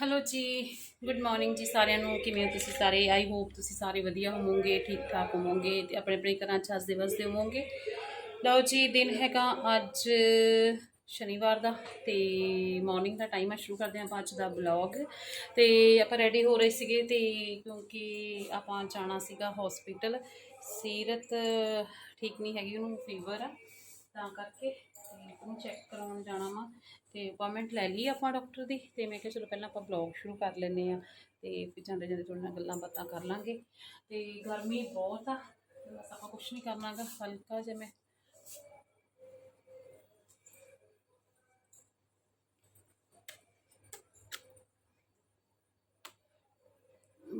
Hello ਜੀ good morning ਜੀ ਸਾਰਿਆਂ ਨੂੰ। ਕਿਵੇਂ ਹੋ ਤੁਸੀਂ ਸਾਰੇ? ਆਈ ਹੋਪ ਤੁਸੀਂ ਸਾਰੇ ਵਧੀਆ ਹੋਵੋਗੇ, ਠੀਕ ਠਾਕ ਹੋਵੋਗੇ ਤੇ ਆਪਣੇ ਆਪਣੇ ਘਰਾਂ 'ਚ ਹੱਸਦੇ ਵਸਦੇ ਹੋਵੋਗੇ। ਲਓ ਜੀ, ਦਿਨ ਹੈਗਾ ਅੱਜ ਸ਼ਨੀਵਾਰ ਦਾ ਤੇ ਮਾਰਨਿੰਗ ਦਾ ਟਾਈਮ ਆ, ਸ਼ੁਰੂ ਕਰਦੇ ਹਾਂ ਆਪਾਂ ਅੱਜ ਦਾ ਬਲੌਗ ਤੇ ਆਪਾਂ ਰੈਡੀ ਹੋ ਰਹੇ ਸੀਗੇ ਤੇ ਕਿਉਂਕਿ ਆਪਾਂ ਜਾਣਾ ਸੀਗਾ ਹਸਪੀਟਲ ਸੀਰਤ ਠੀਕ ਨਹੀਂ ਹੈਗੀ, ਉਹਨੂੰ ਫੀਵਰ ਆ। ਤਾਂ ਕਰਕੇ ਤੇ ਉਹਨੂੰ ਚੈੱਕ ਕਰਾਉਣ ਜਾਣਾ ਵਾ। ਤੇ ਅਪਾਇੰਟਮੈਂਟ ਲੈ ਲਈ ਆਪਾਂ ਡਾਕਟਰ ਦੀ ਤੇ ਮੈਂ ਕਿਹਾ ਚਲੋ ਪਹਿਲਾਂ ਆਪਾਂ ਬਲੌਗ ਸ਼ੁਰੂ ਕਰ ਲੈਂਦੇ ਆ ਤੇ ਫਿਰ ਜਾਂਦੇ ਜਾਂਦੇ ਤੁਹਾਡੇ ਨਾਲ ਗੱਲਾਂ ਬਾਤਾਂ ਕਰ ਲਾਂਗੇ ਤੇ ਗਰਮੀ ਬਹੁਤ ਆ ਬਸ ਆਪਾਂ ਕੁਝ ਨਹੀਂ ਕਰਨਾਗਾ, ਹਲਕਾ ਜਿਹਾ ਮੈਂ।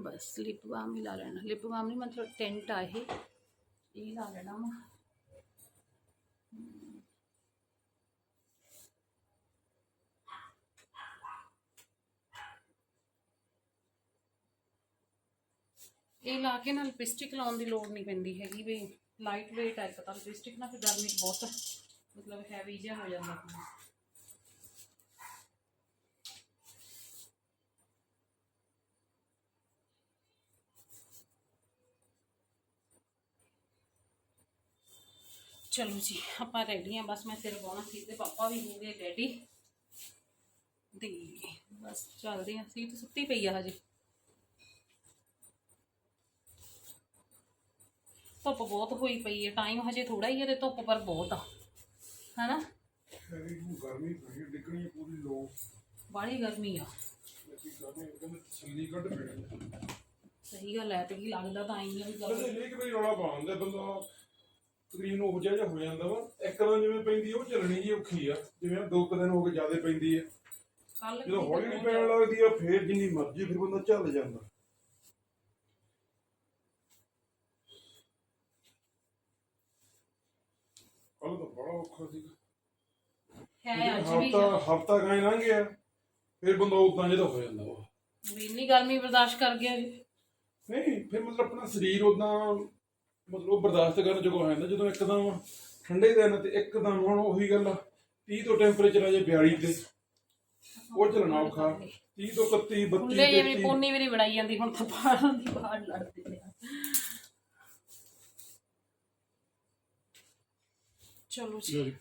ਬਸ ਲਿਪ ਬਾਮ ਹੀ ਲਾ ਲੈਣਾ ਲਿਪ ਬਾਮ ਨਹੀਂ ਮਤਲਬ ਟੈਂਟ ਆ ਇਹ ਇਹ ਲਾ ਲੈਣਾ ਵਾ। ਇਹ ਲਾ ਕੇ ਨਾ ਲਿਪਸਟਿਕ ਲਾਉਣ ਦੀ ਲੋੜ ਨਹੀਂ ਪੈਂਦੀ ਹੈਗੀ ਵੀ ਲਾਈਟ weight ਹੈ ਪਤਾ ਲਿਪਸਟਿਕ ਨਾ ਫਿਰ ਗਰਮੀ ਬਹੁਤ ਮਤਲਬ ਹੈਵੀ ਜਿਹਾ ਹੋ ਜਾਂਦਾ ਆਪਣਾ। ਚਲੋ ਜੀ, ਆਪਾਂ ਰੈਡੀ ਆ ਬਸ ਮੈਂ ਸਿਰ ਪਾਉਣਾ ਸੀ ਤੇ ਪਾਪਾ ਵੀ ਹੋ ਗਏ ਰੈਡੀ ਤੇ ਬਸ ਚੱਲਦੇ ਆ ਸੀਟ ਸੁੱਤੀ ਪਈ ਆ ਹਜੇ। ਧੁੱਪ ਬਹੁਤ ਹੋਈ ਪਈ ਹੈ ਟਾਈਮ ਹਜੇ ਥੋੜਾ ਹੀ ਹੈ ਤੇ ਧੁੱਪ ਪਰ ਬਹੁਤ ਆ ਹਨਾ? ਗਰਮੀ ਪਈ ਡਿੱਗਣੀ ਪੂਰੀ ਲੋ ਬਾਹਲੀ ਗਰਮੀ ਆ। ਪੈਣੀ ਸਹੀ ਗੱਲ ਹੈ ਤੇ ਕੀ ਲੱਗਦਾ ਤਾਂ ਆਈ ਆ ਵੀ ਗਰਮੀ ਇਹ ਕਿ ਵੀ ਰੌਲਾ ਪਾਉਂਦਾ ਬੰਦਾ ਤਕਰੀਬ ਨੂੰ ਉਹ ਜਿਹਾ ਹੋ ਜਾਂਦਾ ਵਾ। ਇੱਕਦਮ ਜਿਵੇਂ ਪੈਂਦੀ ਉਹ ਚੱਲਣੀ ਜੀ ਔਖੀ ਆ। ਜਿਵੇਂ ਦੋ ਕੁ ਦਿਨ ਹੋ ਗਏ ਜ਼ਿਆਦਾ ਪੈਂਦੀ ਹੈ ਕੱਲ ਜਦੋਂ ਹੌਲੀ ਹੌਲੀ ਪੈਣ ਲੱਗਦੀ ਆ ਫੇਰ ਜਿੰਨੀ ਮਰਜ਼ੀ ਫਿਰ ਬੰਦਾ ਚੱਲ ਜਾਂਦਾ ਕੱਲ ਤਾਂ ਬੜਾ ਔਖਾ ਸੀਗਾ ਹੈ ਅੱਜ ਵੀ ਹਫਤਾ ਹਫਤਾ ਗਾਇ ਲੰਘ ਗਿਆ ਫਿਰ ਬੰਦਾ ਉਦਾਂ ਜਿਹਦਾ ਹੋ ਜਾਂਦਾ ਵਾ। ਵੀ ਇੰਨੀ ਗਰਮੀ ਬਰਦਾਸ਼ਤ ਕਰ ਗਿਆ ਜੀ। ਨਹੀਂ ਫਿਰ ਮਤਲਬ ਆਪਣਾ ਸਰੀਰ ਉਦਾਂ ਮਤਲਬ ਉਹ ਬਰਦਾਸ਼ਤ ਕਰਨ ਜੋਗਾ ਹੋ ਜਾਂਦਾ ਜਦੋਂ ਇੱਕਦਮ ਠੰਡੇ ਦਿਨ ਤੇ ਇੱਕਦਮ ਹੁਣ ਉਹੀ ਗੱਲ ਆ 30 ਤੋਂ ਟੈਂਪਰੇਚਰ ਆ ਜੇ 42 ਤੇ। ਉਹ ਚੱਲਣਾ ਔਖਾ 30 ਤੋਂ 31 32 ਫੁੱਲੇ ਜਿਵੇਂ 33 ਪੋਨੀ ਵੀ ਨਹੀਂ ਬਣਾਈ ਜਾਂਦੀ ਹੁਣ ਤਾਂ ਬਾਹਰਾਂ ਦੀ ਬਾਹਰ ਲੜਦੇ ਨੇ ਚਲੋ ਜੀ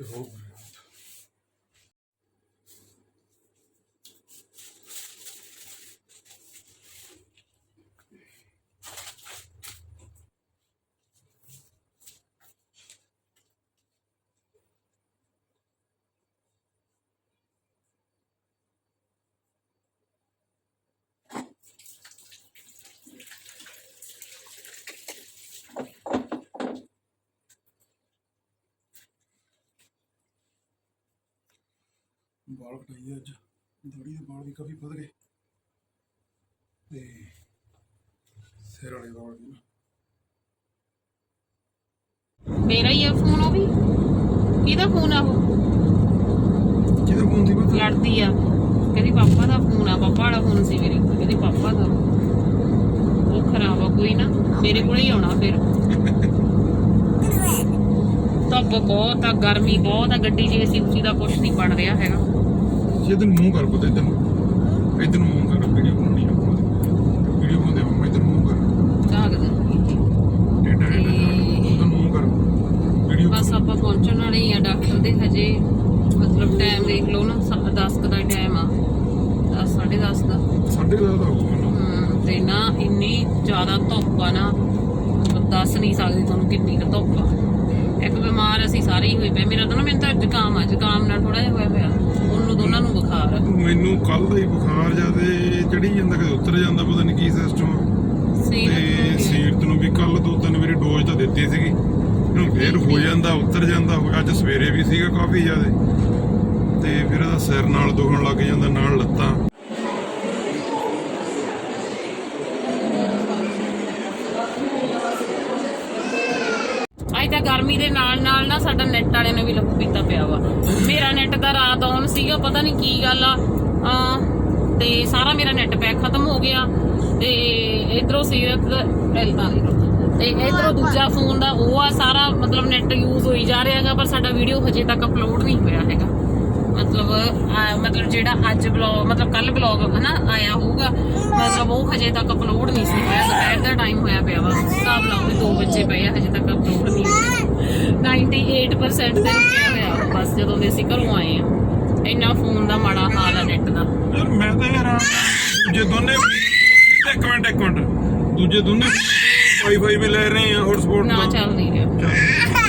ਬਾਲ ਕਟਾਈ ਅੱਜ। ਦਾੜੀ ਦੇ ਬਾਲ ਵੀ ਕਾਫੀ ਵੱਧ ਗਏ। ਤੇ ਸਿਰ ਵਾਲੇ ਵੀ ਨਾ। ਮੇਰਾ ਹੀ ਆ ਫੋਨ ਉਹ ਵੀ। ਕਿਹਦਾ ਫੋਨ ਆ ਉਹ? ਕਿਹਦਾ ਫੋਨ ਸੀ ਪਤਾ? ਲੜਦੀ ਆ। ਕਹਿੰਦੀ ਪਾਪਾ ਦਾ ਫੋਨ ਆ ਪਾਪਾ ਵਾਲਾ ਫੋਨ ਸੀ ਮੇਰੇ। ਕੋਲ ਕਹਿੰਦੀ ਪਾਪਾ ਦਾ। ਉਹ ਖਰਾਬ ਆ ਕੋਈ ਨਾ। ਮੇਰੇ ਕੋਲ ਹੀ ਆਉਣਾ ਫਿਰ। ਧੁੱਪ ਬਹੁਤ ਆ ਗਰਮੀ ਬਹੁਤ ਆ ਗੱਡੀ 'ਚ ਏਸੀ ਉਸੀ ਦਾ ਕੁਝ ਨਹੀਂ ਬਣ ਰਿਹਾ ਹੈਗਾ। ਤੈਨੂੰ ਮੂੰਹ ਕਰ ਪੁੱਤ ਇਧਰ ਨੂੰ। ਇਧਰ ਨੂੰ ਮੂੰਹ ਕਰ ਵੀਡੀਓ ਬਣਾਉਣੀ ਆ ਵੀਡੀਓ ਬਣਾਉਂਦੇ ਆ ਇਧਰ ਮੂੰਹ ਕਰ। ਝਾਕ ਦੇ ਉਧਰ ਮੂੰਹ ਕਰ। ਵੀਡੀਓ ਬਸ ਆਪਾਂ ਪਹੁੰਚਣ ਵਾਲੇ ਹੀ ਆ ਡਾਕਟਰ ਦੇ ਹਜੇ। ਮਤਲਬ ਟਾਈਮ ਦੇਖ ਲਓ ਨਾ 10 ਦਾ ਟਾਈਮ ਆ। 10 10:30 ਦਾ। ਸਾਡੇ ਦਾ ਤਾਂ ਹੋਊਗਾ ਤੇ ਨਾ ਇੰਨੀ ਜ਼ਿਆਦਾ ਧੁੱਪ ਆ ਨਾ ਦੱਸ ਨਹੀਂ ਸਕਦੀ ਤੁਹਾਨੂੰ ਕਿੰਨੀ ਕੁ ਧੁੱਪ ਆ। ਇੱਕ ਬਿਮਾਰ ਅਸੀਂ ਸਾਰੇ ਹੀ ਹੋਏ ਪਏ ਮੇਰਾ ਤਾਂ ਨਾ ਮੈਨੂੰ ਤਾਂ ਜ਼ੁਕਾਮ ਆ ਜ਼ੁਕਾਮ ਨਾਲ ਥੋੜਾ ਜਿਹਾ ਹੋਇਆ ਪਿਆ ਉਹਨੂੰ ਦੋਨਾਂ ਨੂੰ ਬੁਖਾਰ ਆ। ਮੈਨੂੰ ਕੱਲ ਦਾ ਹੀ ਬੁਖਾਰ ਜਿਆਦੇ ਚੜੀ ਜਾਂਦਾ ਕਦੇ ਉਤਰ ਜਾਂਦਾ ਪਤਾ ਨਹੀਂ ਕੀ ਸਿਸਟਮ ਤੇ ਸੀਰਤ ਨੂੰ ਵੀ ਕੱਲ ਦੋ ਤਿੰਨ ਵਾਰੀ ਡੋਜ਼ ਤਾਂ ਦਿੱਤੀ ਸੀਗੀ। ਇਹਨੂੰ ਫੇਰ ਹੋ ਜਾਂਦਾ ਉਤਰ ਜਾਂਦਾ ਹੋ ਅੱਜ ਸਵੇਰੇ ਵੀ ਸੀਗਾ ਕਾਫੀ ਜਿਆਦੇ। ਤੇ ਫਿਰ ਇਹਦਾ ਸਿਰ ਨਾਲ ਦੁਖਣ ਲੱਗ ਜਾਂਦਾ ਨਾਲ ਲੱਤਾਂ। ਅੱਜ ਤਾਂ ਗਰਮੀ ਦੇ ਨਾਲ ਨਾਲ ਨਾ ਸਾਡਾ ਨੈਟ ਵਾਲਿਆਂ ਨੇ ਵੀ ਲਹੂ ਪੀਤਾ ਪਿਆ ਵਾ। ਮੇਰਾ ਨੈਟ ਦਾ ਰਾਤ ਆਨ ਸੀਗਾ, ਪਤਾ ਨਹੀਂ ਕੀ ਗੱਲ ਆ। ਤੇ ਸਾਰਾ ਮੇਰਾ ਨੈਟ ਪੈਕ ਖਤਮ ਹੋ ਗਿਆ। ਤੇ ਇਧਰੋਂ ਸੀਰਤ ਐਲਤਾ ਤੇ ਇਧਰੋਂ ਦੂਜਾ ਫੋਨ ਦਾ, ਉਹ ਆ ਸਾਰਾ ਮਤਲਬ ਨੈਟ ਯੂਜ਼ ਹੋਈ ਜਾ ਰਿਹਾ ਹੈਗਾ, ਪਰ ਸਾਡਾ ਵੀਡੀਓ ਹਜੇ ਤੱਕ ਅਪਲੋਡ ਨਹੀਂ ਹੋਇਆ ਹੈਗਾ। ਮਤਲਬ ਮਤਲਬ ਜਿਹੜਾ ਅੱਜ ਬਲੌਗ ਮਤਲਬ ਕੱਲ ਬਲੌਗ ਹਨਾ, ਆਇਆ ਹੋਊਗਾ, ਮਤਲਬ ਉਹ ਹਜੇ ਤੱਕ ਅਪਲੋਡ ਨਹੀਂ ਸੀ ਹੋਇਆ। ਦੁਪਹਿਰ ਦਾ ਟਾਈਮ ਹੋਇਆ ਪਿਆ ਵਾ। ਹਿਸਾਬ ਲਾਓ ਵੀ 2 ਵਜੇ ਪਏ ਆ ਹਜੇ। 98% ਤੇ ਰੁਕਿਆ ਹੋਇਆ। ਵਾ ਬਸ ਜਦੋਂ ਦੇ ਅਸੀਂ ਘਰੋਂ ਆਏ ਆ ਇੰਨਾ ਫੋਨ ਦਾ ਮਾੜਾ ਹਾਲ ਆ ਨੈਟ ਦਾ। ਯਾਰ ਮੈਂ ਤਾਂ ਯਾਰ ਦੂਜੇ ਦੋਨੇ ਇੱਕ ਮਿੰਟ ਇੱਕ ਮਿੰਟ। ਦੂਜੇ ਦੋਨੇ ਵਾਈਫਾਈ ਵੀ ਲੈ ਰਹੇ ਆ ਹੌਟਸਪੌਟ ਨਾ ਚੱਲ ਨਹੀਂ ਰਿਹਾ।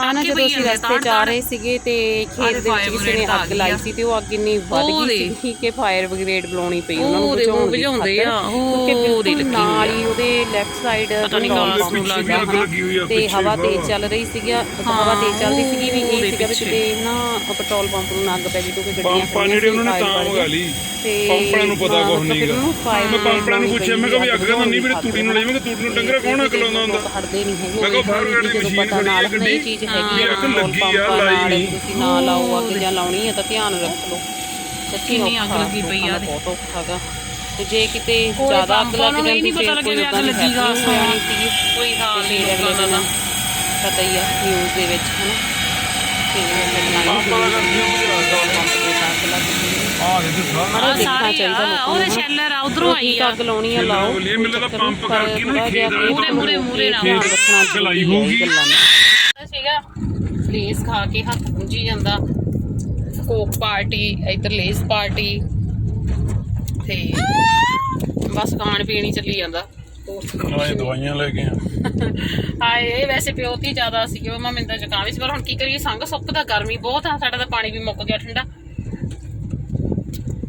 ਆਣਾ ਜਦੋਂ ਅਸੀਂ ਰਸਤੇ ਆ ਰਹੇ ਸੀਗੇ ਤੇ ਖੇਤ ਦੇ ਵਿੱਚ ਕਿਸੇ ਨੇ ਅੱਗ ਲਾਈ ਸੀ ਤੇ ਉਹ ਅੱਗ ਇੰਨੀ ਵੱਧ ਗਈ। ਸੀ ਕਿ ਫਾਇਰ ਬ੍ਰਿਗੇਡ ਬੁਲਾਉਣੀ ਪਈ ਉਹਨਾਂ ਨੂੰ ਉਹ ਦੇ, ਉਹ ਬੁਝਾਉਣ ਦੀ ਬੁਝਾਉਂਦੇ ਖਾਤਰ। ਆ, ਉਹ ਕਿਉਂਕਿ ਬਿਲਕੁਲ ਦੇ ਲੱਗੀ ਨਾਲ ਹੋਈ ਹੀ ਉਹਦੇ ਲੈਫਟ ਸਾਈਡ ਪਤਾ ਨੀ ਗਾਸ ਨੂੰ ਲੱਗ ਅੱਗ ਲੱਗੀ ਹੋਈ ਆ ਤੇ ਹਵਾ ਤੇਜ਼। ਚੱਲ ਰਹੀ ਸੀਗਾ ਹਵਾ ਤੇਜ਼ ਚੱਲਦੀ ਸੀਗੀ ਵੀ ਇਹ ਸੀਗਾ ਵੀ ਪਿੱਛੇ। ਕਿਤੇ ਨਾ ਪੈਟਰੋਲ ਪੰਪ ਨੂੰ ਅੱਗ ਪੈ ਗਈ ਕਿਉਂਕਿ ਗੱਡੀਆਂ ਪੰਪਾਂ ਜਿਹੜੇ ਉਹਨਾਂ ਨੇ ਸੀ, ਤਾਂ ਮੰਗਾ ਲਈ ਤੇ ਪੰਪਾਂ ਨੂੰ ਪਤਾ ਮਤਲਬ ਨਹੀਂ fire ਮੈਂ ਪੰਪਾਂ ਨੂੰ ਪੁੱਛਿਆ ਮੈਂ ਕਿਹਾ ਵੀ ਅੱਗ ਕਦੋਂ ਨਹੀਂ ਵੀਰੇ ਤੂੜੀ ਨੂੰ ਮੈਂ ਕਿਹਾ ਤੂੜੀ ਨੂੰ ਡੰਗਰਾ ਕੌਣ ਅੱਗ ਲਾਉਂਦਾ ਹੁੰਦਾ ਹਟਦੇ ਨਹੀਂ ਹੈਗੇ ਮੈਂ ਕਿਹਾ ਫਾਇਰ ਬ੍ਰਿਗੇਡ ਦੀ ਮਸ਼ੀਨ ਖੜੀ ਹੈ ਗੱਡੀ। ਚੀਜ਼ ਹੈਗੀ ਅੱਗ ਲੱਗੀ ਆ, ਲਾਈ ਨਹੀਂ। ਤੁਸੀਂ ਨਾ ਲਾਓ ਅੱਗ ਜਾਂ ਲਾਉਣੀ ਹੈ ਤਾਂ ਧਿਆਨ ਰੱਖ ਲਓ ਕਿੰਨੀ ਅੱਗ ਲੱਗੀ ਪਈ ਆ। ਬਹੁਤ ਔਖਾ ਗਾ ਤੇ ਜੇ ਕਿਤੇ ਕੋਈ ਜ਼ਿਆਦਾ ਅੱਗ ਲੱਗ ਜਾਂਦੀ ਨਹੀਂ ਪਤਾ ਲੱਗਿਆ ਵੀ ਅੱਗ ਲੱਗੀ ਗਾ। ਕੋਈ ਹਾਲ ਨਹੀਂ ਪਤਾ ਹੀ ਆ ਨਿਊਜ਼ ਦੇ ਵਿੱਚ ਹਨਾ ਆਹ ਸਾਰੀ ਆ ਉਹਦੇ ਸ਼ੈਲਰ ਆ ਉਧਰੋਂ ਆਈ ਆ ਅੱਗ ਲਾਉਣੀ ਆ ਲਾਓ ਲਈ ਮੈਨੂੰ ਪੰਪ ਕਰਕੇ ਨਾ ਖੇਤ ਵਾਲੇ ਮੂਹਰੇ- ਮੂਹਰੇ- ਮੂਹਰੇ ਰੱਖਣਾ ਅੱਗ ਹੋਊਗੀ। ਸੀਗਾ ਲੇਸ ਖਾ ਕੇ ਹੱਥ ਪੁੰਜੀ ਜਾਂਦਾ ਕੋਕ ਪਾਰਟੀ ਇਧਰ ਲੇਸ ਪਾਰਟੀ ਤੇ ਬਸ ਖਾਣ ਪੀਣ ਹੀ ਚੱਲੀ ਜਾਂਦਾ ਦਵਾਈਆਂ ਲੈ ਕੇ ਆ ਹਾਏ ਇਹ ਵੈਸੇ ਪਿਓਤੀ ਜ਼ਿਆਦਾ ਸੀ ਕਿ ਮੈਂ ਮਿੰਦਾ ਜ਼ੁਕਾਮ ਵੀ ਸੀ ਪਰ ਹੁਣ ਕੀ ਕਰੀਏ ਸੰਗ ਸੁੱਕਦਾ ਗਰਮੀ ਬਹੁਤ ਆ ਸਾਡਾ ਤਾਂ ਪਾਣੀ ਵੀ ਮੁੱਕ ਗਿਆ ਠੰਡਾ।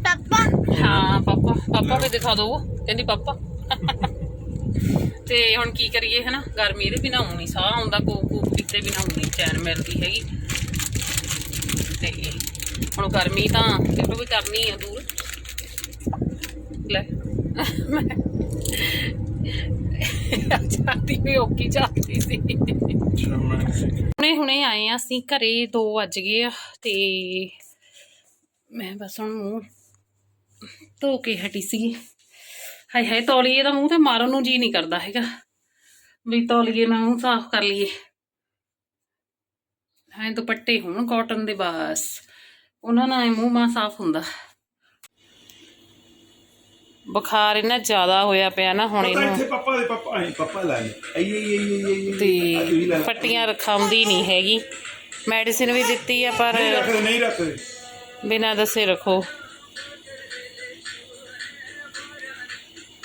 ਪਾਪਾ। ਹਾਂ ਪਾਪਾ ਪਾਪਾ ਵੀ ਦਿਖਾ ਦੋ ਕਹਿੰਦੀ ਪਾਪਾ। ਤੇ ਹੁਣ ਕੀ ਕਰੀਏ ਹਨਾ ਗਰਮੀ ਇਹਦੇ ਬਿਨਾ ਹੋਣੀ ਸਾਹ ਆਉਂਦਾ ਕੋਕ ਕੂਕ ਪੀਤੇ ਬਿਨਾ ਹੋਣੀ ਚੈਨ ਮਿਲਦੀ ਹੈਗੀ। ਤੇ ਹੁਣ ਗਰਮੀ ਤਾਂ ਕਿਹੜਾ ਵੀ ਕਰਨੀ ਆ ਦੂਰ। ਲੈ। ਚਾਹਤੀ ਵੀ ਔਕੀ ਚਾਹਤੀ ਸੀ। ਹੁਣੇ ਹੁਣੇ ਆਏ ਆ ਅਸੀਂ ਘਰੇ 2 ਵੱਜ ਗਏ ਆ ਤੇ ਮੈਂ ਬਸ ਹੁਣ ਮੂੰਹ ਧੋ ਕੇ ਹਟੀ ਸੀ। ਹਾਏ ਹਾਏ ਤੌਲੀਏ ਦਾ ਮੂੰਹ ਤੇ ਮਾਰਨ ਨੂੰ ਜੀ ਨਹੀਂ ਕਰਦਾ ਹੈਗਾ। ਵੀ ਤੌਲੀਏ ਨਾਲ ਮੂੰਹ ਸਾਫ਼ ਕਰ ਲਈਏ। ਹਾਂ ਦੁਪੱਟੇ ਹੋਣ ਕਾਟਨ ਦੇ ਬਸ। ਉਹਨਾਂ ਨਾਲ ਮੂੰਹ ਮਾ ਸਾਫ਼ ਹੁੰਦਾ। ਬੁਖਾਰ ਇਹਨਾਂ ਜ਼ਿਆਦਾ ਹੋਇਆ ਪਿਆ ਨਾ ਹੁਣ ਇਹਨੂੰ ਇੱਥੇ ਪਾਪਾ ਦੇ ਪਾਪਾ ਆਏ ਪਾਪਾ ਲੈ ਲੈ ਆਈ ਆਈ ਆਈ ਆਈ ਤੇ ਪੱਟੀਆਂ ਰਖਾਉਂਦੀ ਨਹੀਂ ਹੈਗੀ। ਮੈਡੀਸਿਨ ਵੀ ਦਿੱਤੀ ਆ ਪਰ ਨਹੀਂ ਰੱਖਦੇ ਨਹੀਂ ਰੱਖਦੇ। ਬਿਨਾਂ ਦੱਸੇ ਰੱਖੋ।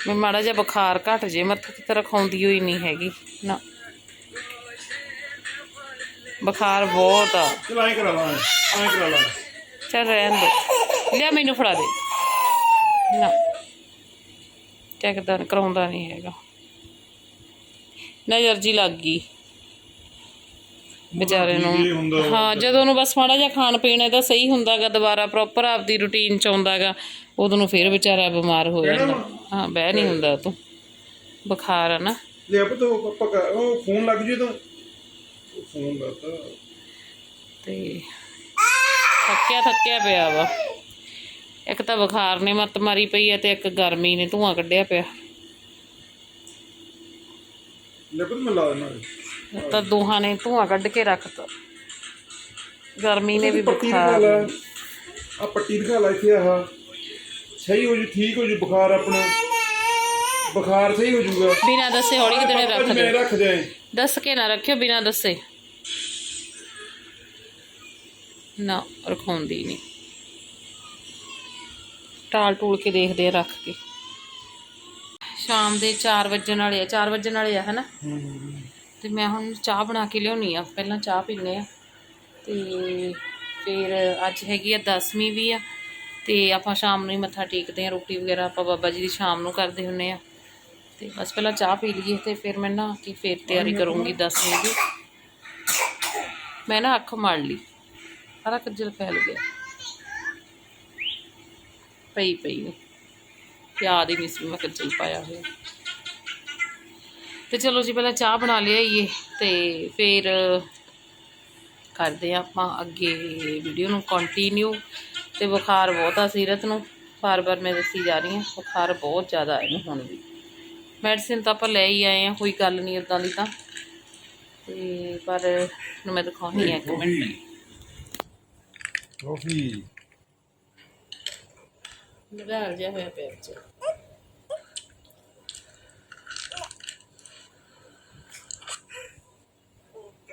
ਮੈਂ ਮਾੜਾ ਜਿਹਾ ਬੁਖਾਰ ਘਟ ਜੇ ਮੱਥੇ ਤੇ ਤਾਂ ਰਖਾਉਂਦੀ ਹੋਈ ਨਹੀਂ ਹੈਗੀ ਨਾ। ਬੁਖਾਰ ਬਹੁਤ ਆ। ਚਲ ਆਏ ਕਰਾ ਲਾਂ ਆਏ ਕਰਾ ਲਾਂ ਚੱਲ ਰਹਿਣ ਦੇ। ਲਿਆ ਮੈਨੂੰ ਫੜਾ ਦੇ। ਨਾ। ਚੈੱਕ ਤਾਂ ਕਰਾਉਂਦਾ ਨਹੀਂ ਹੈਗਾ। ਨਜ਼ਰ ਜੀ ਲੱਗ ਗਈ। ਵਿਚਾਰੇ ਨੂੰ। ਹਾਂ ਜਦੋਂ ਨੂੰ ਬਸ ਮਾੜਾ ਜਿਹਾ ਖਾਣ ਪੀਣ ਇਹਦਾ ਸਹੀ ਹੁੰਦਾਗਾ ਦੁਬਾਰਾ ਪ੍ਰੋਪਰ ਆਪਦੀ ਰੁਟੀਨ ਚ ਆਉਂਦਾਗਾ ਉਦੋਂ ਨੂੰ ਫਿਰ ਵਿਚਾਰਾ ਬਿਮਾਰ ਹੋ ਜਾਂਦਾ। ਹਾਂ ਬਹਿ ਨਹੀਂ ਹੁੰਦਾ ਤੂੰ। ਬੁਖਾਰ ਆ ਨਾ। ਲੈ ਪੁੱਤ ਉਹ ਫੋਨ ਲੱਗ ਜੂ ਤਾਂ ਫੋਨ ਲਾਤਾ ਤੇ ਥੱਕਿਆ ਥੱਕਿਆ ਪਿਆ ਵਾ। ਇੱਕ ਤਾਂ ਬੁਖਾਰ ਨੇ ਮੱਤ ਮਾਰੀ ਪਈ ਹੈ ਤੇ ਇੱਕ ਗਰਮੀ ਨੇ ਧੂਆਂ ਕੱਢਿਆ ਪਿਆ। ਲੈ ਪੁੱਤ ਮੈਂ ਲਾ ਦੇਣਾ ਤਾਂ ਦੋਹਾਂ ਨੇ ਧੂਆਂ ਕੱਢ ਕੇ ਰੱਖਤਾ। ਗਰਮੀ ਨੇ ਵੀ ਬੁਖਾਰ ਆ ਪੱਟੀ ਦਿਖਾ ਲੈ ਇੱਥੇ ਆਹ। ਸਹੀ ਹੋ ਜੂ ਠੀਕ ਹੋ ਜੂ ਬੁਖਾਰ ਆਪਣਾ। ਬੁਖਾਰ ਸਹੀ ਹੋ ਜੂਗਾ। ਬਿਨਾਂ ਦੱਸੇ ਹੌਲੀ ਕਿਤੇ ਰੱਖ ਦੇ। ਰੱਖ ਦੇ। ਦੱਸ ਕੇ ਨਾ ਰੱਖਿਓ ਬਿਨਾਂ ਦੱਸੇ। ਨਾ ਰਖਾਉਂਦੀ ਨਹੀਂ ਟਾਲ ਟੂਲ ਕੇ ਦੇਖਦੇ ਆ ਰੱਖ ਕੇ। ਸ਼ਾਮ ਦੇ 4 ਵਜਣ ਵਾਲੇ ਆ 4 ਵਜਣ ਵਾਲੇ ਆ, ਹਨਾ? ਤੇ ਮੈਂ ਹੁਣ ਚਾਹ ਬਣਾ ਕੇ ਲਿਆਉਣੀ ਆ, ਪਹਿਲਾਂ ਚਾਹ ਪੀਨੇ ਆ। ਤੇ ਫਿਰ ਅੱਜ ਹੈਗੀ ਆ 10ਵੀਂ ਵੀ ਆ, ਤੇ ਆਪਾਂ ਸ਼ਾਮ ਨੂੰ ਹੀ ਮੱਥਾ ਟੇਕਦੇ ਆ, ਰੋਟੀ ਵਗੈਰਾ ਆਪਾਂ ਬਾਬਾ ਜੀ ਦੀ ਸ਼ਾਮ ਨੂੰ ਕਰਦੇ ਹੁੰਨੇ ਆ। ਤੇ ਬਸ ਪਹਿਲਾਂ ਚਾਹ ਪੀ ਲਈਏ, ਤੇ ਫਿਰ ਮੈਂ ਨਾ ਕਿ ਫਿਰ ਤਿਆਰੀ ਕਰੂੰਗੀ 10ਵੀਂ ਦੀ। ਮੈਂ ਨਾ ਅੱਖ ਮਾਰ ਲਈ, ਸਾਰਾ ਕੱਜਲ ਫੈਲ ਗਿਆ। ਪਈ ਪਈ ਨੂੰ ਯਾਦ ਹੀ ਨਹੀਂ ਸੀ ਮੈਂ ਕੱਜਲ ਪਾਇਆ ਹੋਇਆ। ਤੇ ਚਲੋ ਜੀ ਪਹਿਲਾਂ ਚਾਹ ਬਣਾ ਲਿਆਈਏ ਤੇ ਫਿਰ ਕਰਦੇ ਆ ਆਪਾਂ ਅੱਗੇ ਵੀਡੀਓ ਨੂੰ ਕੰਟੀਨਿਊ ਤੇ ਬੁਖਾਰ ਬਹੁਤ ਆ ਸੀਰਤ ਨੂੰ। ਬਾਰ-ਬਾਰ ਮੈਂ ਦੱਸੀ ਜਾ ਰਹੀ ਹਾਂ ਬੁਖਾਰ ਬਹੁਤ ਜ਼ਿਆਦਾ ਹੈ ਇਹਨੂੰ ਹੁਣ ਵੀ। ਮੈਡੀਸਿਨ ਤਾਂ ਆਪਾਂ ਲੈ ਹੀ ਆਏ ਆ ਕੋਈ ਗੱਲ ਨਹੀਂ ਉਦਾਂ ਦੀ ਤਾਂ। ਤੇ ਪਰ ਨੂੰ ਮੈਂ ਦਿਖਾਉਣੀ ਆ ਇੱਕ। ਮਿੰਟ। ਕਾਫੀ ਨਿਗਾਲ ਜਿਹਾ ਹੋਇਆ ਪਿਆ ਵਿੱਚ।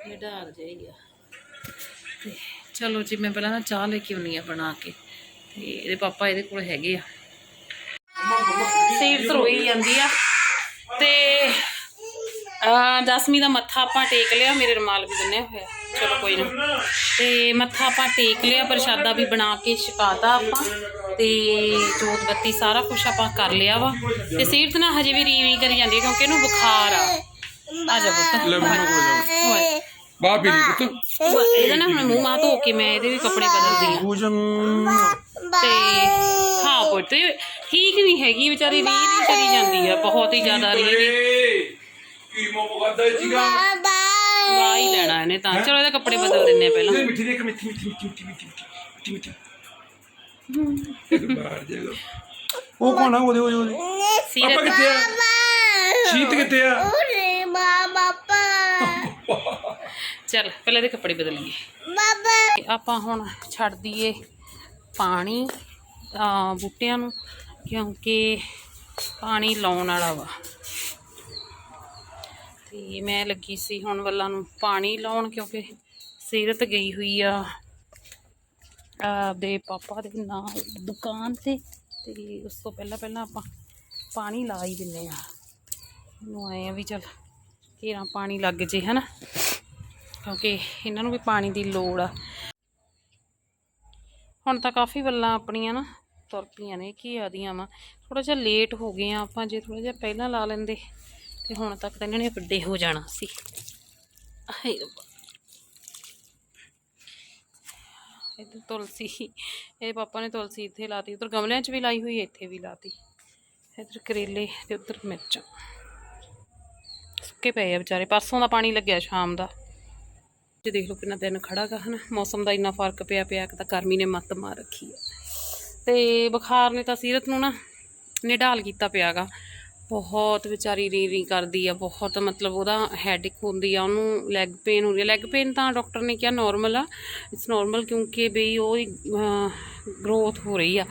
ਨਿਡਾਲ ਜਾਈਆ ਤੇ ਚਲੋ ਜੀ, ਮੈਂ ਪਹਿਲਾਂ ਨਾ ਚਾਹ ਲੈ ਕੇ ਆਉਣੀ ਆ ਬਣਾ ਕੇ। ਤੇ ਇਹਦੇ ਪਾਪਾ ਇਹਦੇ ਕੋਲ ਹੈਗੇ ਆ। ਸੀਟ ਰੋਈ ਜਾਂਦੀ ਆ। ਤੇ ਆ ਦਸਵੀਂ ਦਾ ਮੱਥਾ ਆਪਾਂ ਟੇਕ ਲਿਆ, ਮੇਰੇ ਰੁਮਾਲ ਵੀ ਬੰਨਿਆ ਹੋਇਆ। ਚਲੋ ਕੋਈ ਨਾ। ਤੇ ਮੱਥਾ ਆਪਾਂ ਟੇਕ ਲਿਆ ਪ੍ਰਸ਼ਾਦਾ ਵੀ ਬਣਾ ਕੇ ਛਕਾਤਾ ਆਪਾਂ। ਤੇ ਜੋਤ ਬੱਤੀ ਸਾਰਾ ਕੁਝ ਆਪਾਂ ਕਰ ਲਿਆ ਵਾ। ਤੇ ਸੀਰਤ ਨਾ ਹਜੇ ਵੀ ਰੀਵੀ ਕਰੀ ਜਾਂਦੀ ਹੈ ਕਿਉਂਕਿ ਇਹਨੂੰ ਬੁਖਾਰ ਆ। ਆ ਜਾ ਪੁੱਤ। ਲੈ ਮੈਨੂੰ ਕੋਲ ਜਾ। ਹੋਏ ਬਾਹ ਪੀ ਲਈ ਪੁੱਤ। ਇਹਦਾ ਨਾ ਹੁਣ ਮੂੰਹ ਮਾਹ ਧੋ ਕੇ ਮੈਂ ਇਹਦੇ ਵੀ ਕੱਪੜੇ ਬਦਲਦੀ ਆ। ਪੂਜਨ। ਤੇ ਹਾਂ ਪੁੱਤ ਠੀਕ ਨਹੀਂ ਹੈਗੀ ਵਿਚਾਰੀ ਰੀਵੀ ਕਰੀ ਜਾਂਦੀ ਆ ਬਹੁਤ ਹੀ ਜ਼ਿਆਦਾ ਰੀਵੀ। ਕੀ ਮੋ ਮਗਦਾ ਜੀਗਾ ਵਾ ਹੀ ਲੈਣਾ ਇਹਨੇ ਤਾਂ। ਚਲੋ ਇਹਦੇ ਕੱਪੜੇ ਬਦਲ ਦਿੰਨੇ ਆ ਪਹਿਲਾਂ। ਮਿੱਠੀ ਦੇਖ ਮਿੱਠੀ ਮਿੱਠੀ ਮਿੱਠੀ ਮਿੱਠੀ ਮਿੱਠੀ ਮਿੱਠੀ ਮਿੱਠੀ। ਬਾਹਰ ਜਾਏਗਾ ਉਹ ਕੌਣ ਆ? ਉਹਦੇ ਉਹਦੇ ਉਹਦੇ ਪਾਪਾ ਸੀਰਤ। ਕਿੱਥੇ ਆ? ਸ਼ੀਤ ਕਿੱਥੇ ਆ? ਚੱਲ ਪਹਿਲਾਂ ਇਹਦੇ ਕੱਪੜੇ ਬਦਲੀਏ। ਆਪਾਂ ਹੁਣ ਛੱਡ ਦਈਏ ਪਾਣੀ ਆ ਬੂਟਿਆਂ ਨੂੰ ਕਿਉਂਕਿ ਪਾਣੀ ਲਾਉਣ ਵਾਲਾ ਵਾ। ਤੇ ਮੈਂ ਲੱਗੀ ਸੀ ਹੁਣ ਵੱਲਾਂ ਨੂੰ ਪਾਣੀ ਲਾਉਣ ਕਿਉਂਕਿ ਸੀਰਤ ਗਈ ਹੋਈ ਆ। ਆਪਦੇ ਪਾਪਾ ਦੇ ਨਾਲ ਦੁਕਾਨ ਤੇ ਤੇ ਉਸ ਤੋਂ ਪਹਿਲਾਂ ਪਹਿਲਾਂ ਆਪਾਂ ਪਾਣੀ ਲਾ ਹੀ ਦਿੰਨੇ ਆ। ਇਹਨੂੰ ਆਏ ਆ ਵੀ ਚੱਲ ਘੇਰਾ ਪਾਣੀ ਲੱਗ ਜੇ, ਹਨਾ? ਕਿਉਂਕਿ ਇਹਨਾਂ ਨੂੰ ਵੀ ਪਾਣੀ ਦੀ ਲੋੜ ਆ। ਹੁਣ ਤਾਂ ਕਾਫੀ ਵੱਲਾਂ ਆਪਣੀਆਂ ਨਾ ਤੁਰ ਪਈਆਂ ਨੇ, ਕੀ ਆਦੀਆਂ ਵਾ। ਥੋੜਾ ਜਿਹਾ ਲੇਟ ਹੋ ਗਏ ਆ ਆਪਾਂ, ਜੇ ਥੋੜਾ ਜਿਹਾ ਪਹਿਲਾਂ ਲਾ ਲੈਂਦੇ ਤੇ ਹੁਣ ਤੱਕ ਤਾਂ ਇਹਨਾਂ ਨੇ ਵੱਡੇ ਹੋ ਜਾਣਾ ਸੀ। ਹਾਏ ਰੱਬਾ। ਇੱਧਰ ਤੁਲਸੀ, ਇਹ ਪਾਪਾ ਨੇ ਤੁਲਸੀ ਇੱਥੇ ਲਾਤੀ, ਉੱਧਰ ਗਮਲਿਆਂ 'ਚ ਵੀ ਲਾਈ ਹੋਈ ਹੈ ਇੱਥੇ ਵੀ ਲਾਤੀ। ਇੱਧਰ ਕਰੇਲੇ ਤੇ ਉੱਧਰ ਮਿਰਚਾਂ। ਸੁੱਕੇ ਪਏ ਆ ਵਿਚਾਰੇ, ਪਰਸੋਂ ਦਾ ਪਾਣੀ ਲੱਗਿਆ ਸ਼ਾਮ ਦਾ। ਤੇ ਦੇਖ ਲਓ ਕਿੰਨਾ ਦਿਨ ਖੜਾ ਗਾ, ਹਨਾ। ਮੌਸਮ ਦਾ ਇੰਨਾ ਫ਼ਰਕ ਪਿਆ ਪਿਆ ਕਿ ਤਾਂ ਗਰਮੀ ਨੇ ਮੱਤ ਮਾਰ ਰੱਖੀ ਆ। ਤੇ ਬੁਖਾਰ ਨੇ ਤਾਂ ਸੀਰਤ ਨੂੰ ਨਾ ਨਿਢਾਲ ਕੀਤਾ ਪਿਆਗਾ ਬਹੁਤ ਵਿਚਾਰੀ ਰੀ ਰੀ ਕਰਦੀ ਆ, ਬਹੁਤ ਮਤਲਬ ਉਹਦਾ ਹੈਡਿਕ ਹੁੰਦੀ ਆ, ਉਹਨੂੰ ਲੈਗ ਪੇਨ ਹੋ ਰਹੀ ਹੈ ਲੈਗ ਪੇਨ ਤਾਂ ਡਾਕਟਰ ਨੇ ਕਿਹਾ ਨਾਰਮਲ ਆ ਇਟਸ ਨਾਰਮਲ ਕਿਉਂਕਿ ਬਈ ਉਹ ਗਰੋਥ ਹੋ ਰਹੀ ਆ।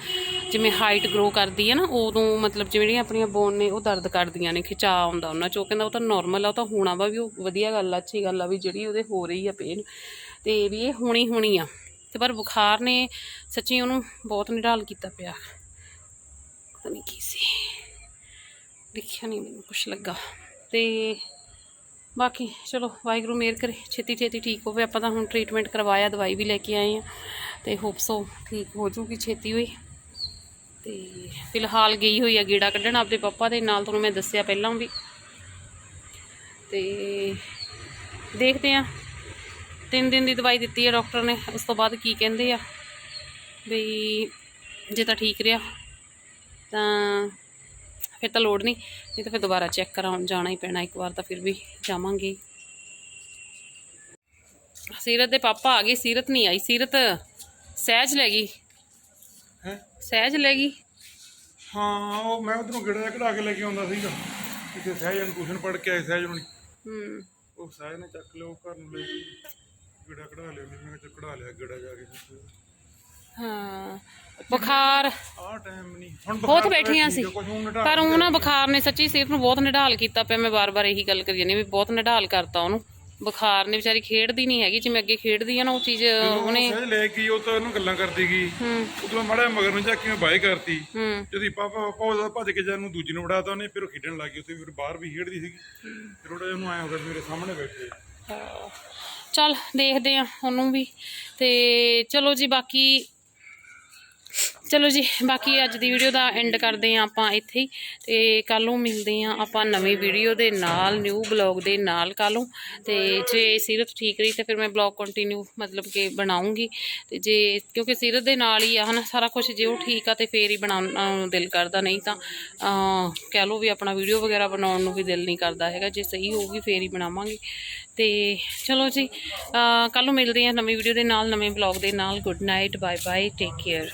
ਜਿਵੇਂ ਹਾਈਟ ਗਰੋ ਕਰਦੀ ਆ ਨਾ, ਉਦੋਂ ਮਤਲਬ ਜਿਹੜੀਆਂ ਆਪਣੀਆਂ ਬੋਨ ਨੇ ਉਹ ਦਰਦ ਕਰਦੀਆਂ ਨੇ, ਖਿਚਾ ਆਉਂਦਾ ਉਹਨਾਂ ਚੋਂ। ਕਹਿੰਦਾ ਉਹ ਤਾਂ ਨਾਰਮਲ ਆ, ਉਹ ਤਾਂ ਹੋਣਾ ਵਾ ਵੀ ਉਹ ਵਧੀਆ ਗੱਲ ਆ, ਅੱਛੀ ਗੱਲ ਆ ਵੀ ਜਿਹੜੀ ਉਹਦੇ ਹੋ ਰਹੀ ਆ ਪੇਨ ਤੇ ਵੀ ਇਹ ਹੋਣੀ ਹੋਣੀ ਆ। ਤੇ ਪਰ ਬੁਖਾਰ ਨੇ ਸੱਚੀ ਉਹਨੂੰ ਬਹੁਤ ਨਿਢਾਲ ਕੀਤਾ ਪਿਆ। ਪਤਾ ਨਹੀਂ ਕੀ ਸੀ। ਦੇਖਿਆ ਨਹੀਂ ਮੈਨੂੰ ਕੁਛ ਲੱਗਾ। ਤੇ ਬਾਕੀ ਚਲੋ, ਵਾਹਿਗੁਰੂ ਮਿਹਰ ਕਰੇ। ਛੇਤੀ ਛੇਤੀ ਠੀਕ ਹੋਵੇ। ਆਪਾਂ ਤਾਂ ਹੁਣ ਟ੍ਰੀਟਮੈਂਟ ਕਰਵਾਇਆ, ਦਵਾਈ ਵੀ ਲੈ ਕੇ ਆਏ ਆ ਤੇ ਹੋਪ ਸੋ ਠੀਕ ਹੋ ਜੂਗੀ ਛੇਤੀ ਹੋਈ। ਤੇ ਫਿਲਹਾਲ ਗਈ ਹੋਈ ਆ ਗੀੜਾ ਕੱਢਣ ਆਪਦੇ ਪਾਪਾ ਦੇ ਨਾਲ, ਤੁਹਾਨੂੰ ਮੈਂ ਦੱਸਿਆ ਪਹਿਲਾਂ ਵੀ। ਤੇ ਦੇਖਦੇ ਆ ਤਿੰਨ ਦਿਨ ਦੀ ਦਵਾਈ ਦਿੱਤੀ ਹੈ ਡਾਕਟਰ ਨੇ। ਉਸ ਤੋਂ ਬਾਅਦ ਕੀ ਕਹਿੰਦੇ ਆ? ਵੀ ਜੇ ਤਾਂ ਠੀਕ ਰਿਹਾ, ਤਾਂ ਫਿਰ ਤਾਂ ਲੋੜ ਨਹੀਂ ਨਹੀਂ ਤਾਂ ਫਿਰ ਦੁਬਾਰਾ ਚੈੱਕ ਕਰਾਉਣ ਜਾਣਾ ਹੀ ਪੈਣਾ ਇੱਕ ਵਾਰ ਤਾਂ ਫਿਰ ਵੀ ਜਾਵਾਂਗੇ। ਸੀਰਤ ਦੇ ਪਾਪਾ ਆ ਗਏ ਸੀਰਤ ਨਹੀਂ ਆਈ ਸੀਰਤ ਸਹਿਜ ਲੈ ਗਈ। ਹੈ? ਸਹਿਜ ਲੈ ਗਈ। ਹਾਂ ਉਹ ਮੈਂ ਉਧਰੋਂ ਗਿੜਾ ਕਢਾ ਕੇ ਲੈ ਕੇ ਆਉਂਦਾ ਸੀਗਾ। ਕਿਤੇ ਸਹਿਜ ਨੂੰ ਟਿਊਸ਼ਨ ਪੜ੍ਹ ਕੇ ਆਏ ਸਹਿਜ ਨੂੰ ਹੂੰ। ਉਹ ਸਹਿਜ ਨੇ ਚੱਕ ਲਿਆ ਉਹ ਘਰ ਨੂੰ ਲੈ ਗਈ। ਗਿੜਾ ਕਢਾ ਲਿਆ ਮੈਂ ਕਿਹਾ ਚੱਲ ਕਢਾ ਲਿਆ ਗਿੜਾ ਜਾ ਕੇ। ਹਾਂ। ਬੁਖਾਰ। ਆਹ ਟਾਈਮ ਨਹੀਂ ਹੁਣ ਬਹੁਤ ਬੈਠੀਆਂ ਸੀ ਪਰ ਉਹ ਨਾ ਬੁਖਾਰ ਨੇ ਸੱਚੀ ਸਿਹਤ ਨੂੰ ਬਹੁਤ ਨਿਢਾਲ ਕੀਤਾ ਪਿਆ ਮੈਂ ਵਾਰ-ਵਾਰ ਇਹੀ ਗੱਲ ਕਰੀ ਜਾਂਦੀ ਵੀ ਬਹੁਤ ਨਿਢਾਲ ਕਰਤਾ ਉਹਨੂੰ। ਬੁਖਾਰ ਨੇ ਵਿਚਾਰੀ ਖੇਡਦੀ ਨਹੀਂ ਹੈਗੀ ਜਿਵੇਂ ਅੱਗੇ ਖੇਡਦੀ ਆ ਨਾ ਉਹ ਚੀਜ਼ ਉਹਨੇ ਲੈ ਗਈ ਉਹ ਤਾਂ ਉਹਨੂੰ ਗੱਲਾਂ ਕਰਦੀ ਗਈ ਉਦੋਂ ਮੜਾ ਮਗਰ ਨੂੰ ਜਾ ਕੇ ਬਾਈ ਕਰਤੀ। ਜਦੀ ਪਾਪਾ ਪਾਪਾ ਉਹਦਾ ਭੱਜ ਕੇ ਜਾਨੂੰ ਦੂਜੀ ਨੂੰ ਉਡਾਤਾ ਉਹਨੇ ਫਿਰ ਉਹ ਖੇਡਣ ਲੱਗ ਗਈ। ਉੱਥੇ ਫਿਰ ਬਾਹਰ ਵੀ ਖੇਡਦੀ ਸੀਗੀ। ਫਿਰ ਉਹਦਾ ਉਹਨੂੰ ਆਇਆ ਹੋ ਗਿਆ ਵੀ ਮੇਰੇ ਸਾਹਮਣੇ ਬੈਠੇ ਚੱਲ ਦੇਖਦੇ ਆ ਉਹਨੂੰ ਵੀ। ਤੇ ਚਲੋ ਜੀ ਬਾਕੀ ਚਲੋ ਜੀ, ਬਾਕੀ ਅੱਜ ਦੀ ਵੀਡੀਓ ਦਾ ਐਂਡ ਕਰਦੇ ਆ ਆਪਾਂ ਇੱਥੇ ਹੀ ਤੇ ਕੱਲ ਨੂੰ ਮਿਲਦੇ ਆ ਆਪਾਂ ਨਵੀਂ ਵੀਡੀਓ ਦੇ ਨਾਲ ਨਿਊ ਬਲੌਗ ਦੇ ਨਾਲ ਕੱਲ ਨੂੰ। ਤੇ ਜੇ ਸੀਰਤ ਠੀਕ ਰਹੀ ਤਾਂ ਫਿਰ ਮੈਂ ਬਲੌਗ ਕੰਟੀਨਿਊ ਮਤਲਬ ਕਿ ਬਣਾਉਂਗੀ। ਤੇ ਜੇ, ਕਿਉਂਕਿ ਸੀਰਤ ਦੇ ਨਾਲ ਹੀ ਆ ਹਨਾ, ਸਾਰਾ ਕੁਝ ਜੇ ਉਹ ਠੀਕ ਆ ਤੇ ਫੇਰ ਹੀ ਬਣਾਉਣ ਨੂੰ ਦਿਲ ਕਰਦਾ, ਨਹੀਂ ਤਾਂ ਕਹਿ ਲਓ ਵੀ ਆਪਣਾ ਵੀਡੀਓ ਵਗੈਰਾ ਬਣਾਉਣ ਨੂੰ ਵੀ ਦਿਲ ਨਹੀਂ ਕਰਦਾ ਹੈਗਾ, ਜੇ ਸਹੀ ਹੋਊਗੀ ਫੇਰ ਹੀ ਬਣਾਵਾਂਗੇ। ਤੇ ਚਲੋ ਜੀ ਕੱਲ ਨੂੰ ਮਿਲਦੇ ਆ ਨਵੀਂ ਵੀਡੀਓ ਦੇ ਨਾਲ, ਨਵੇਂ ਬਲੌਗ ਦੇ ਨਾਲ। Good night bye bye take care